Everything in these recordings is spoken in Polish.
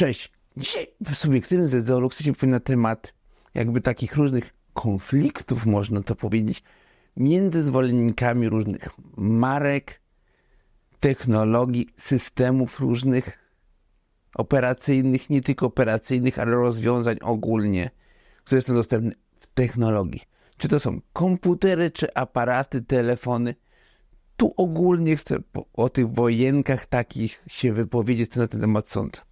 Cześć. Dzisiaj w subiektywnym zedzoru chcę się powiedzieć na temat jakby takich różnych konfliktów, można to powiedzieć, między zwolennikami różnych marek, technologii, systemów różnych operacyjnych, nie tylko operacyjnych, ale rozwiązań ogólnie, które są dostępne w technologii. Czy to są komputery, czy aparaty, telefony. Tu ogólnie chcę o tych wojenkach takich się wypowiedzieć, co na ten temat sądzę.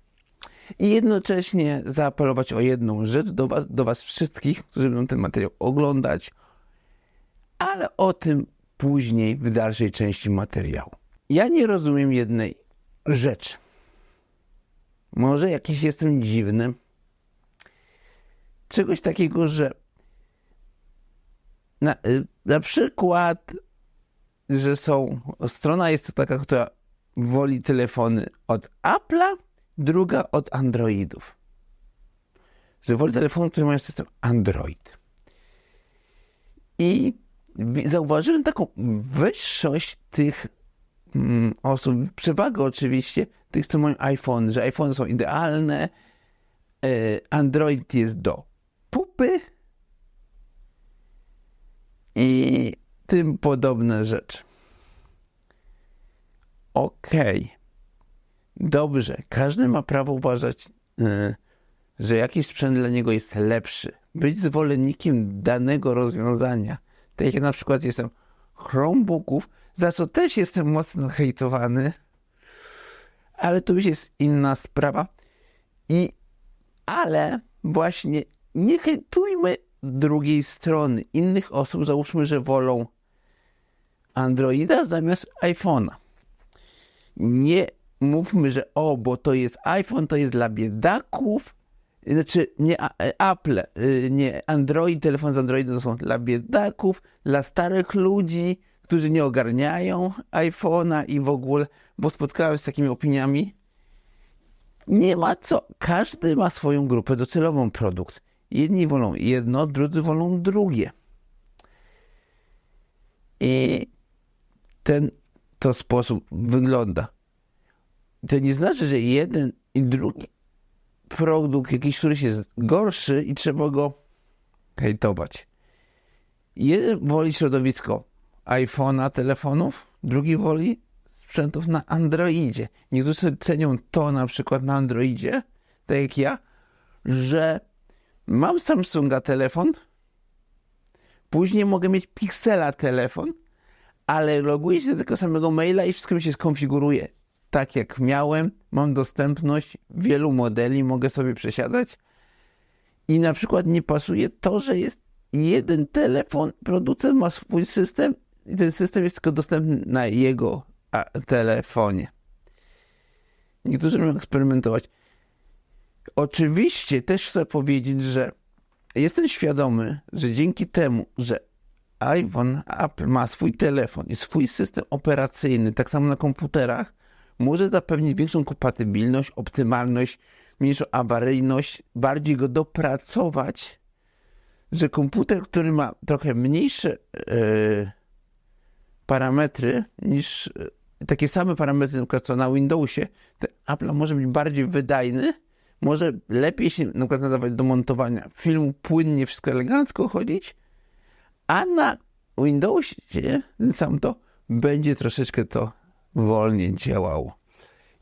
I jednocześnie zaapelować o jedną rzecz do was, do was wszystkich, którzy będą ten materiał oglądać, ale o tym później w dalszej części materiału. Ja nie rozumiem jednej rzeczy. Może jakiś jestem dziwny. Czegoś takiego, że na, na przykład, że są, strona jest to taka, która woli telefony od Apple'a, druga od Androidów. Że woli telefony, które mają system Android. I zauważyłem taką wyższość tych mm, osób, przewagę oczywiście tych, co mają iPhone, że iPhone są idealne, e, Android jest do pupy i tym podobne rzeczy. Okej. Dobrze. Każdy ma prawo uważać, e, że jakiś sprzęt dla niego jest lepszy. Być zwolennikiem danego rozwiązania. Tak jak na przykład jestem Chromebooków, za co też jestem mocno hejtowany, ale to już jest inna sprawa. I ale właśnie nie hejtujmy drugiej strony. Innych osób załóżmy, że wolą Androida zamiast iPhone'a. Nie mówmy, że o, bo to jest iPhone, to jest dla biedaków. Znaczy, nie e, Apple, y, nie Android, telefon z Androidem to są dla biedaków, dla starych ludzi, którzy nie ogarniają iPhone'a i w ogóle, bo spotkałem się z takimi opiniami. Nie ma co. Każdy ma swoją grupę docelową produkt. Jedni wolą jedno, drudzy wolą drugie. I ten to sposób wygląda. To nie znaczy, że jeden i drugi produkt jakiś, któryś jest gorszy i trzeba go hejtować. Jeden woli środowisko iPhone'a, telefonów, drugi woli sprzętów na Androidzie. Niektórzy cenią to na przykład na Androidzie, tak jak ja, że mam Samsunga telefon, później mogę mieć Pixela telefon, ale loguję się do tego samego maila i wszystko mi się skonfiguruje tak jak miałem. Mam dostępność wielu modeli, mogę sobie przesiadać. I na przykład nie pasuje to, że jest jeden telefon, producent ma swój system i ten system jest tylko dostępny na jego telefonie. Niektórzy będą eksperymentować. Oczywiście też chcę powiedzieć, że jestem świadomy, że dzięki temu, że iPhone, Apple ma swój telefon i swój system operacyjny, tak samo na komputerach, może zapewnić większą kompatybilność, optymalność, mniejszą awaryjność, bardziej go dopracować, że komputer, który ma trochę mniejsze e, parametry niż e, takie same parametry, na przykład co na Windowsie, ten Apple może być bardziej wydajny, może lepiej się na przykład nadawać do montowania filmu, płynnie, wszystko elegancko chodzić, a na Windowsie sam to będzie troszeczkę to wolniej działało.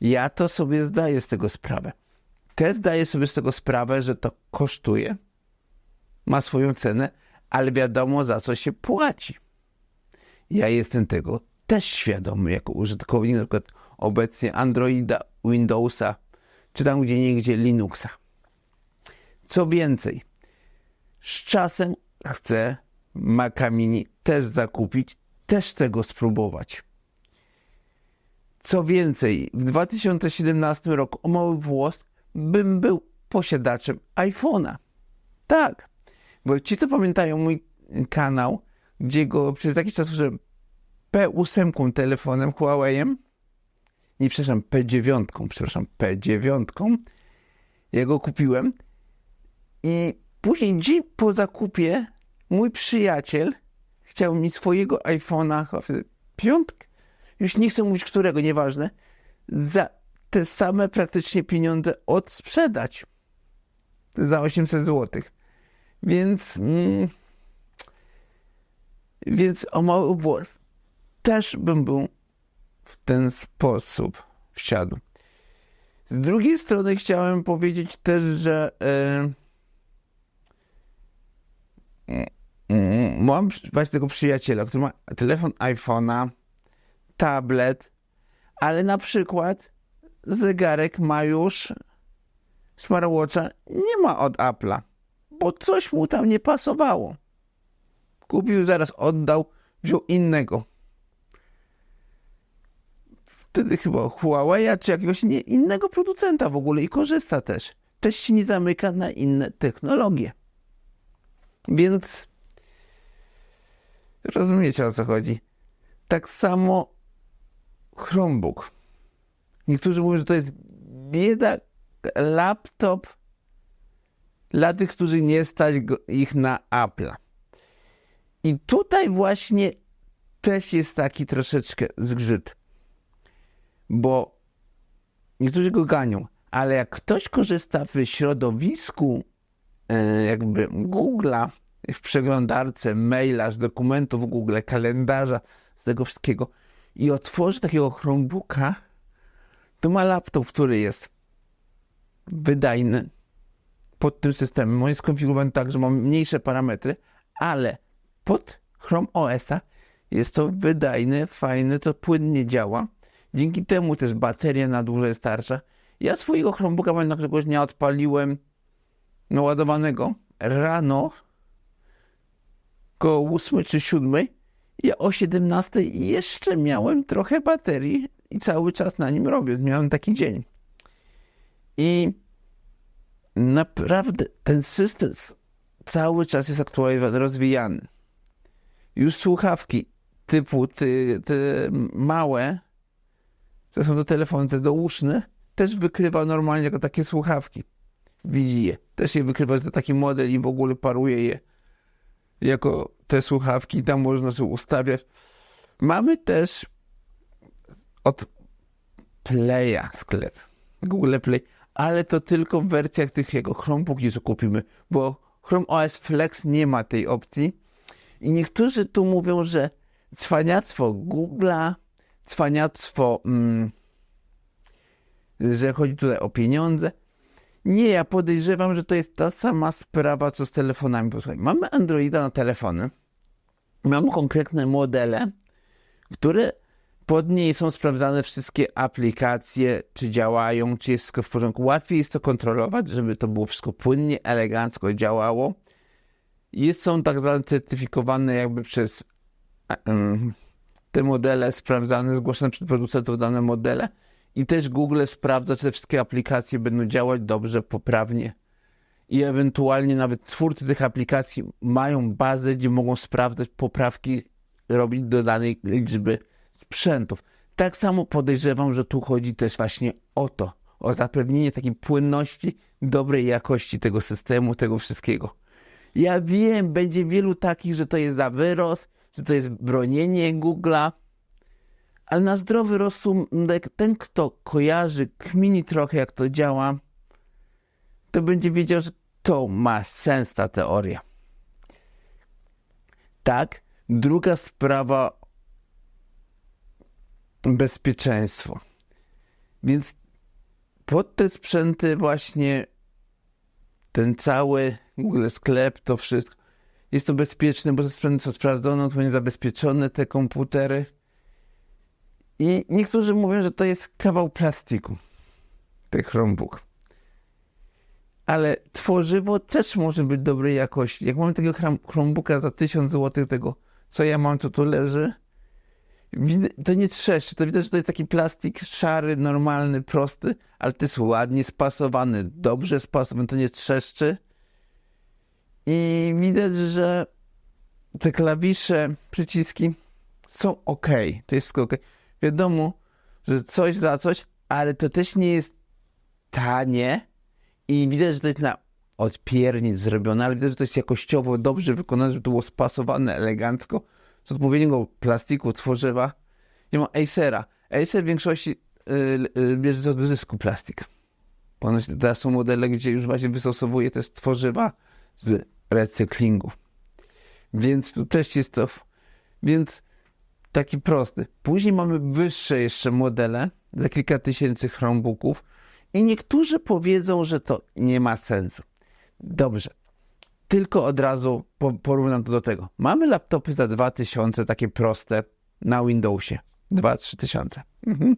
Ja to sobie zdaję z tego sprawę. Też zdaję sobie z tego sprawę, że to kosztuje, ma swoją cenę, ale wiadomo za co się płaci. Ja jestem tego też świadomy jako użytkownik na przykład obecnie Androida, Windowsa, czy tam gdzie niegdzie Linuxa. Co więcej, z czasem chcę Maca Mini też zakupić, też tego spróbować. Co więcej, w 2017 roku o mały włos bym był posiadaczem iPhone'a. Tak, bo ci, co pamiętają mój kanał, gdzie go przez jakiś czas użyłem P8 telefonem Huawei'em, nie przepraszam, P9, przepraszam, P9, ja go kupiłem i później dzień po zakupie mój przyjaciel chciał mieć swojego iPhone'a, chyba wtedy piątkę, już nie chcę mówić którego, nieważne, za te same praktycznie pieniądze odsprzedać za 800 zł. Więc, mm, więc o mały włos też bym był w ten sposób wsiadł. Z drugiej strony chciałem powiedzieć też, że mm, mam właśnie tego przyjaciela, który ma telefon iPhone'a, tablet, ale na przykład zegarek ma już smartwatcha nie ma od Apple'a, bo coś mu tam nie pasowało. Kupił, zaraz oddał, wziął innego. Wtedy chyba Huawei, czy jakiegoś nie, innego producenta w ogóle i korzysta też. Też się nie zamyka na inne technologie. Więc rozumiecie o co chodzi. Tak samo Chromebook. Niektórzy mówią, że to jest bieda laptop dla tych, którzy nie stać ich na Apple'a. I tutaj właśnie też jest taki troszeczkę zgrzyt. Bo niektórzy go ganią, ale jak ktoś korzysta w środowisku e, jakby Google'a, w przeglądarce, maila, dokumentów Google, kalendarza, z tego wszystkiego i otworzy takiego Chromebooka, to ma laptop, który jest wydajny pod tym systemem. On jest skonfigurowany tak, że ma mniejsze parametry, ale pod Chrome OS-a jest to wydajne, fajne, to płynnie działa. Dzięki temu też bateria na dłużej starcza. Ja swojego Chromebooka pamiętam, któregoś dnia odpaliłem naładowanego rano koło 8 czy 7. Ja o 17 jeszcze miałem trochę baterii i cały czas na nim robię. Miałem taki dzień. I naprawdę ten system cały czas jest aktualizowany, rozwijany. Już słuchawki typu te, te małe, co są do telefonu, te douszne, też wykrywa normalnie jako takie słuchawki. Widzi je. Też je wykrywa, że to taki model i w ogóle paruje je jako te słuchawki. Tam można sobie ustawiać. Mamy też od Playa sklep. Google Play ale to tylko w wersjach tych jego Chromebooki, co kupimy, bo Chrome OS Flex nie ma tej opcji. I niektórzy tu mówią, że cwaniactwo Google'a, cwaniactwo, mm, że chodzi tutaj o pieniądze. Nie, ja podejrzewam, że to jest ta sama sprawa, co z telefonami. Posłuchaj, mamy Androida na telefony, mamy konkretne modele, które pod niej są sprawdzane wszystkie aplikacje, czy działają, czy jest wszystko w porządku. Łatwiej jest to kontrolować, żeby to było wszystko płynnie, elegancko działało. Jest, są tak zwane certyfikowane jakby przez te modele sprawdzane, zgłaszane przed producentów dane modele i też Google sprawdza, czy te wszystkie aplikacje będą działać dobrze, poprawnie i ewentualnie nawet twórcy tych aplikacji mają bazę, gdzie mogą sprawdzać poprawki, robić do danej liczby sprzętów. Tak samo podejrzewam, że tu chodzi też właśnie o to, o zapewnienie takiej płynności, dobrej jakości tego systemu, tego wszystkiego. Ja wiem, będzie wielu takich, że to jest za wyrost, że to jest bronienie Google'a, ale na zdrowy rozsądek, ten kto kojarzy, kmini trochę jak to działa, to będzie wiedział, że to ma sens ta teoria. Tak, druga sprawa bezpieczeństwo. Więc pod te sprzęty właśnie ten cały Google sklep, to wszystko jest to bezpieczne, bo te sprzęty są sprawdzone, odpowiednio zabezpieczone, te komputery. I niektórzy mówią, że to jest kawał plastiku, ten Chromebook. Ale tworzywo też może być dobrej jakości. Jak mamy takiego Chromebooka za 1000 zł, tego co ja mam, co tu leży, to nie trzeszczy, to widać, że to jest taki plastik szary, normalny, prosty, ale to jest ładnie spasowany, dobrze spasowany, to nie trzeszczy. I widać, że te klawisze, przyciski są ok, to jest wszystko ok. Wiadomo, że coś za coś, ale to też nie jest tanie i widać, że to jest na odpiernic zrobione, ale widać, że to jest jakościowo dobrze wykonane, żeby to było spasowane elegancko z odpowiedniego plastiku, tworzywa. Nie ma Acera. Acer w większości y, y, bierze do zysku plastik. Ponoć teraz są modele, gdzie już właśnie wystosowuje też tworzywa z recyklingu. Więc tu też jest to. Więc taki prosty. Później mamy wyższe jeszcze modele za kilka tysięcy Chromebooków i niektórzy powiedzą, że to nie ma sensu. Dobrze. Tylko od razu po- porównam to do tego. Mamy laptopy za 2000, takie proste, na Windowsie. 2-3 tysiące. Mhm.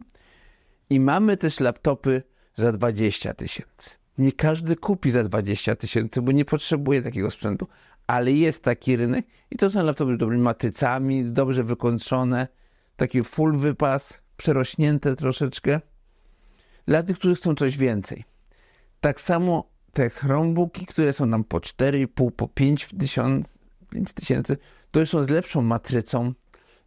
I mamy też laptopy za 20 tysięcy. Nie każdy kupi za 20 tysięcy, bo nie potrzebuje takiego sprzętu, ale jest taki rynek i to są laptopy z dobrymi matrycami, dobrze wykończone, taki full wypas, przerośnięte troszeczkę. Dla tych, którzy chcą coś więcej. Tak samo te Chromebooki, które są nam po 4,5, po 5 tysiąc- 5 tysięcy, to już są z lepszą matrycą,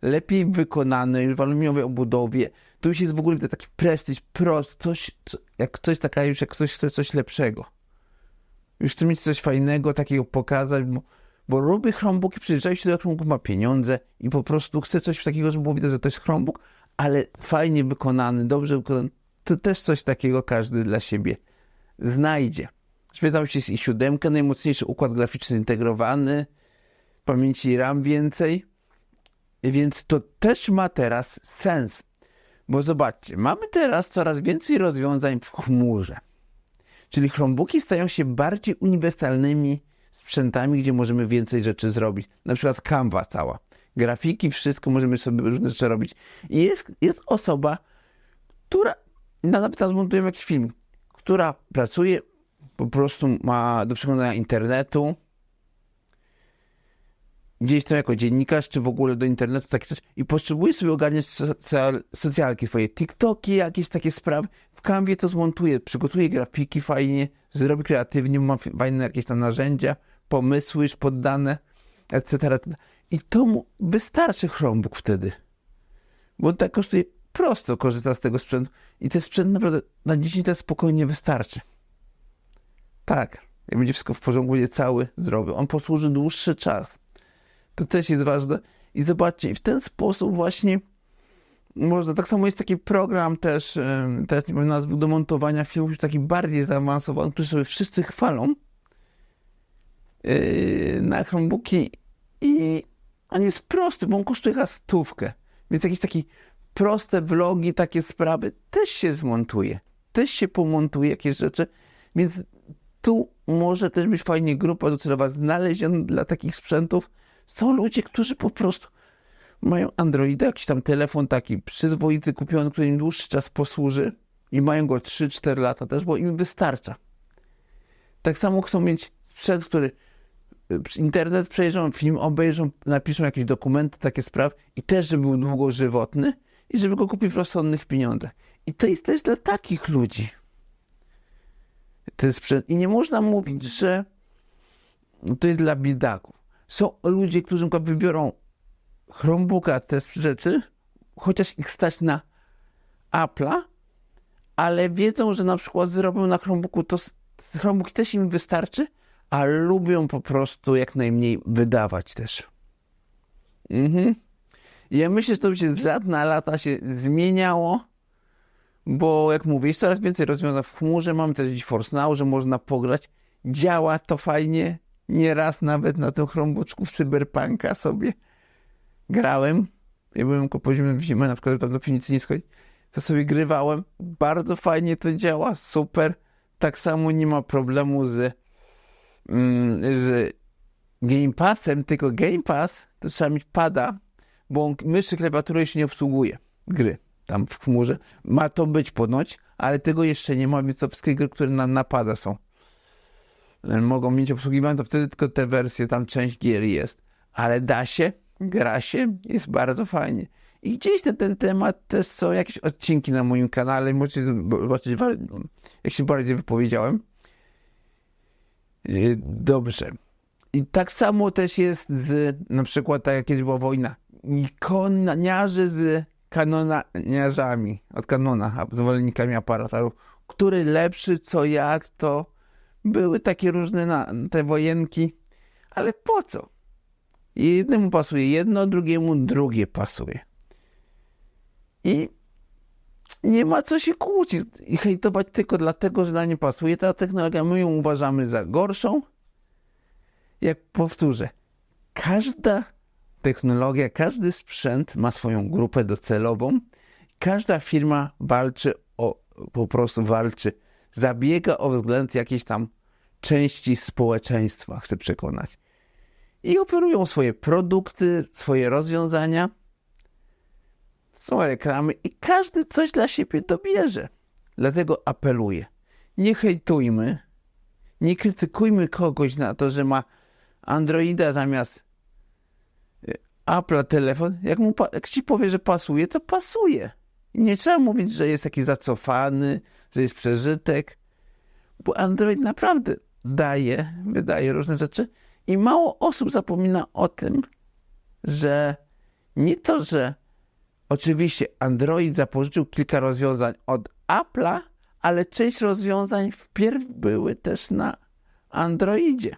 lepiej wykonane, w aluminiowej obudowie. To już jest w ogóle taki prestiż, prost, coś, co, jak coś taka już, jak ktoś chce coś lepszego. Już chce mieć coś fajnego, takiego pokazać, bo, bo lubię Chromebooki, się do Chromebooku, ma pieniądze i po prostu chce coś takiego, żeby było widać, że to jest Chromebook, ale fajnie wykonany, dobrze wykonany. To też coś takiego każdy dla siebie znajdzie. Śmietał się z i7, najmocniejszy układ graficzny zintegrowany, pamięci RAM więcej, więc to też ma teraz sens. Bo zobaczcie, mamy teraz coraz więcej rozwiązań w chmurze. Czyli Chromebooki stają się bardziej uniwersalnymi sprzętami, gdzie możemy więcej rzeczy zrobić. Na przykład Canva cała. Grafiki, wszystko możemy sobie różne rzeczy robić. I jest, jest osoba, która, no nawet teraz montujemy jakiś film, która pracuje, po prostu ma do przeglądania internetu, gdzieś tam jako dziennikarz, czy w ogóle do internetu, takie coś, i potrzebuje sobie ogarniać socal, socjalki swoje, TikToki, jakieś takie sprawy. W Canvie to zmontuje, przygotuje grafiki fajnie, zrobi kreatywnie, ma fajne jakieś tam narzędzia, pomysły już poddane, etc. I to mu wystarczy Chromebook wtedy. Bo tak kosztuje, prosto korzysta z tego sprzętu i ten sprzęt naprawdę na 10 lat spokojnie wystarczy. Tak, jak będzie wszystko w porządku, będzie cały zdrowy. On posłuży dłuższy czas. To też jest ważne. I zobaczcie, w ten sposób właśnie można, tak samo jest taki program też, teraz nie wiem nazwy, do montowania filmów już taki bardziej zaawansowany, który sobie wszyscy chwalą yy, na Chromebooki i on jest prosty, bo on kosztuje chyba stówkę. Więc jakieś takie proste vlogi, takie sprawy też się zmontuje. Też się pomontuje jakieś rzeczy, więc tu może też być fajnie grupa docelowa znaleziona dla takich sprzętów. Są ludzie, którzy po prostu mają Androida, jakiś tam telefon taki przyzwoity, kupiony, który im dłuższy czas posłuży i mają go 3-4 lata też, bo im wystarcza. Tak samo chcą mieć sprzęt, który y, internet przejrzą, film obejrzą, napiszą jakieś dokumenty, takie sprawy i też, żeby był długożywotny i żeby go kupić w rozsądnych pieniądzach. I to jest też dla takich ludzi ten sprzęt. I nie można mówić, że to jest dla biedaków. Są ludzie, którzy wybiorą Chromebooka, te rzeczy, chociaż ich stać na Apple'a, ale wiedzą, że na przykład zrobią na Chromebooku to Chromebook też im wystarczy, a lubią po prostu jak najmniej wydawać też. Mhm. Ja myślę, że to się z lat na lata się zmieniało, bo jak mówię, jest coraz więcej rozwiązań w chmurze, mamy też gdzieś Force Now, że można pograć. Działa to fajnie, nieraz nawet na tym Chromebooku w Cyberpunka sobie grałem. Ja byłem ko poziomem w zimę, na przykład tam do piwnicy schodzi, to sobie grywałem. Bardzo fajnie to działa, super. Tak samo nie ma problemu z, mm, z Game Passem, tylko Game Pass to trzeba mieć pada, bo myszy klawiatury jeszcze nie obsługuje gry tam w chmurze. Ma to być ponoć, ale tego jeszcze nie ma, więc to wszystkie gry, które na napada są. e, Mogą mieć obsługiwane, to wtedy tylko te wersje, tam część gier jest. Ale da się, gra się, jest bardzo fajnie. I gdzieś na ten temat też są jakieś odcinki na moim kanale, możecie zobaczyć, jak się bardziej wypowiedziałem. Yy, Dobrze. I tak samo też jest z, na przykład tak jak kiedyś była wojna, ikoniarzy z kanoniarzami, od kanona, zwolennikami aparatu, który lepszy, co jak, to były takie różne na, te wojenki, ale po co? Jednemu pasuje jedno, drugiemu drugie pasuje. I nie ma co się kłócić i hejtować tylko dlatego, że nam nie pasuje ta technologia. My ją uważamy za gorszą. Jak powtórzę, każda technologia, każdy sprzęt ma swoją grupę docelową. Każda firma walczy o, po prostu walczy, zabiega o względ jakiejś tam części społeczeństwa, chcę przekonać. I oferują swoje produkty, swoje rozwiązania są reklamy i każdy coś dla siebie dobierze. Dlatego apeluję, nie hejtujmy, nie krytykujmy kogoś na to, że ma Androida zamiast y, Apple'a telefon. Jak, mu, jak ci powie, że pasuje, to pasuje. Nie trzeba mówić, że jest taki zacofany, że jest przeżytek, bo Android naprawdę daje, wydaje różne rzeczy i mało osób zapomina o tym, że nie to, że Oczywiście Android zapożyczył kilka rozwiązań od Apple'a, ale część rozwiązań wpierw były też na Androidzie,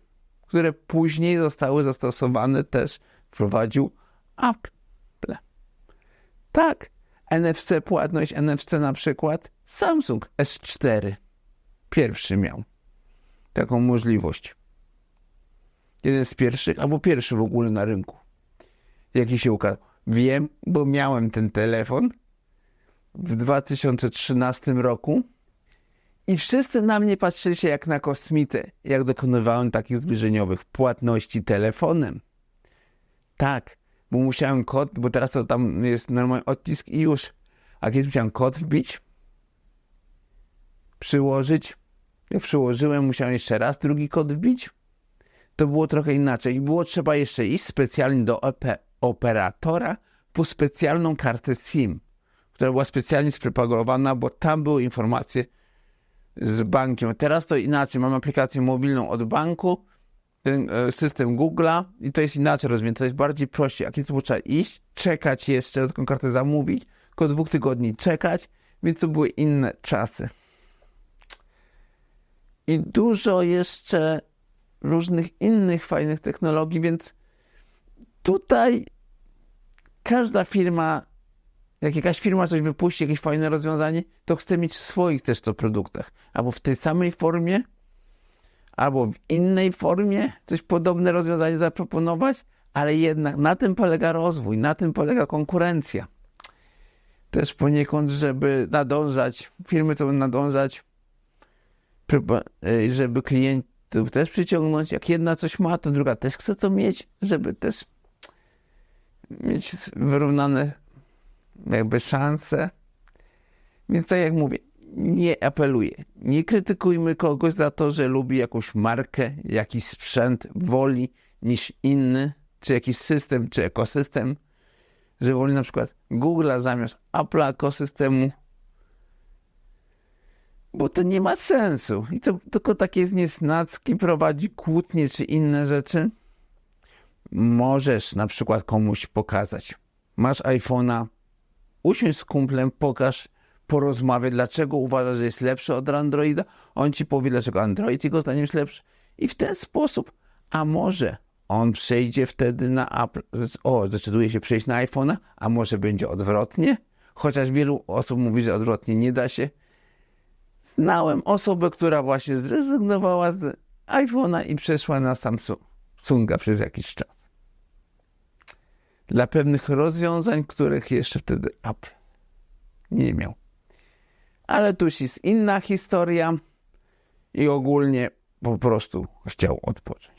które później zostały zastosowane też wprowadził Apple. Tak, NFC, płatność NFC na przykład Samsung S4 pierwszy miał taką możliwość. Jeden z pierwszych, albo pierwszy w ogóle na rynku, jaki się ukazał. Wiem, bo miałem ten telefon w 2013 roku i wszyscy na mnie patrzyli się jak na kosmitę, jak dokonywałem takich zbliżeniowych płatności telefonem. Tak, bo musiałem kod, bo teraz to tam jest normalny odcisk i już. A kiedyś musiałem kod wbić, przyłożyć. Jak przyłożyłem, musiałem jeszcze raz drugi kod wbić. To było trochę inaczej. Było trzeba jeszcze iść specjalnie do OP operatora po specjalną kartę SIM, która była specjalnie spropagowana, bo tam były informacje z bankiem. Teraz to inaczej. Mam aplikację mobilną od banku, ten e, system Google'a i to jest inaczej rozwinięte. To jest bardziej prościej. A kiedy to trzeba iść, czekać jeszcze, taką kartę zamówić, około dwóch tygodni czekać, więc to były inne czasy. I dużo jeszcze różnych innych fajnych technologii, więc tutaj każda firma, jak jakaś firma coś wypuści, jakieś fajne rozwiązanie, to chce mieć w swoich też to produktach. Albo w tej samej formie, albo w innej formie coś podobne rozwiązanie zaproponować, ale jednak na tym polega rozwój, na tym polega konkurencja. Też poniekąd, żeby nadążać, firmy chcą nadążać, y, żeby też przyciągnąć. Jak jedna coś ma, to druga też chce to mieć, żeby też mieć wyrównane jakby szanse. Więc tak jak mówię, nie apeluję. Nie krytykujmy kogoś za to, że lubi jakąś markę, jakiś sprzęt woli niż inny, czy jakiś system, czy ekosystem, że woli na przykład Google'a zamiast Apple'a ekosystemu, bo to nie ma sensu. I to tylko takie zniesnacki prowadzi kłótnie czy inne rzeczy możesz na przykład komuś pokazać. Masz iPhone'a, usiądź z kumplem, pokaż, porozmawiaj, dlaczego uważasz, że jest lepszy od Androida. On ci powie, dlaczego Android jego zdaniem jest lepszy. I w ten sposób, a może on przejdzie wtedy na Apple, o, zdecyduje się przejść na iPhone'a, a może będzie odwrotnie? Chociaż wielu osób mówi, że odwrotnie nie da się. Znałem osobę, która właśnie zrezygnowała z iPhone'a i przeszła na Samsunga przez jakiś czas dla pewnych rozwiązań, których jeszcze wtedy Apple nie miał. Ale tu jest inna historia i ogólnie po prostu chciał odpocząć.